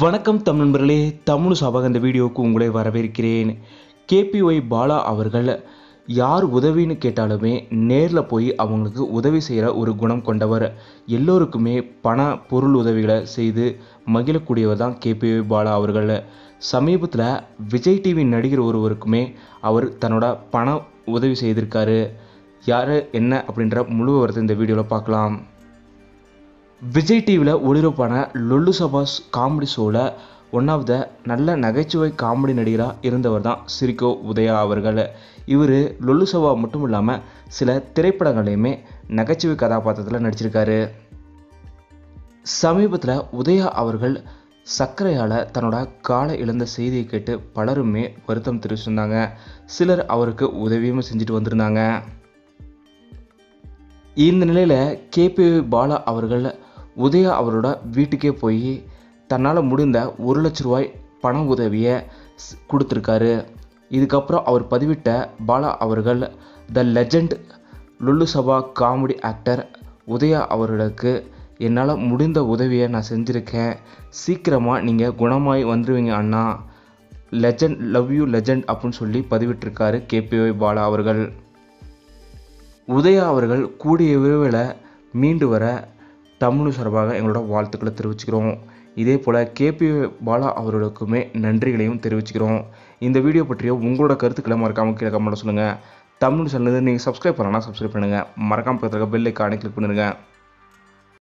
வணக்கம் தமிழ் நண்பர்களே தமிழ் சபாக இந்த வீடியோவுக்கு உங்களை வரவேற்கிறேன். கேபிஒய் பாலா அவர்கள் யார் உதவின்னு கேட்டாலுமே நேரில் போய் அவங்களுக்கு உதவி செய்கிற ஒரு குணம் கொண்டவர். எல்லோருக்குமே பண பொருள் உதவிகளை செய்து மகிழக்கூடியவர் தான் கேபிஒய் பாலா அவர்கள். சமீபத்தில் விஜய் டிவி நடிகர் ஒருவருக்குமே அவர் தன்னோட பண உதவி செய்திருக்காரு. யார் என்ன அப்படின்ற முழு விவரத்தை இந்த வீடியோவில் பார்க்கலாம். விஜய் டிவியில் ஒளிபரப்பான லொல்லு சபாஸ் காமெடி ஷோவில் ஒன் ஆஃப் த நல்ல நகைச்சுவை காமெடி நடிகராக இருந்தவர் தான் சிரிக்கோ உதயா அவர்கள். இவர் லொல்லு சபா மட்டும் இல்லாமல் சில திரைப்படங்களையுமே நகைச்சுவை கதாபாத்திரத்தில் நடிச்சிருக்காரு. சமீபத்தில் உதயா அவர்கள் சர்க்கரையால் தன்னோட காலை இழந்த செய்தியை கேட்டு பலருமே வருத்தம் தெரிவிச்சிருந்தாங்க. சிலர் அவருக்கு உதவியும் செஞ்சுட்டு வந்திருந்தாங்க. இந்த நிலையில் கேபி பாலா அவர்கள் உதயா அவரோட வீட்டுக்கே போய் தன்னால் முடிந்த ஒரு லட்ச ரூபாய் பண உதவியை கொடுத்துருக்காரு. இதுக்கப்புறம் அவர் பதிவிட்ட பாலா அவர்கள் the legend Lollu Sabha comedy actor Udaya அவர்களுக்கு என்னால் முடிந்த உதவியை நான் செஞ்சுருக்கேன். சீக்கிரமாக நீங்கள் குணமாய் வந்துடுவீங்க அண்ணா. லெஜண்ட் லவ் யூ லெஜண்ட் அப்படின்னு சொல்லி பதிவிட்டிருக்காரு கேபிஒய் பாலா அவர்கள். உதயா அவர்கள் கூடிய விரைவில் மீண்டு வர தமிழ் சார்பாக எங்களோட வாழ்த்துக்களை தெரிவிச்சுக்கிறோம். இதே போல் கேபி பாலா அவர்களுக்குமே நன்றிகளையும் தெரிவிச்சுக்கிறோம். இந்த வீடியோ பற்றிய உங்களோட கருத்துக்களை மறக்காமல் கீழே கமெண்ட்டில் சொல்லுங்கள் தமிழ் சேனல் நீங்கள் சப்ஸ்கிரைப் பண்ணலாம் சப்ஸ்கிரைப் பண்ணுங்கள் மறக்காமல் பக்கத்தில் பெல் ஐக்கானை கிளிக் பண்ணுங்கள்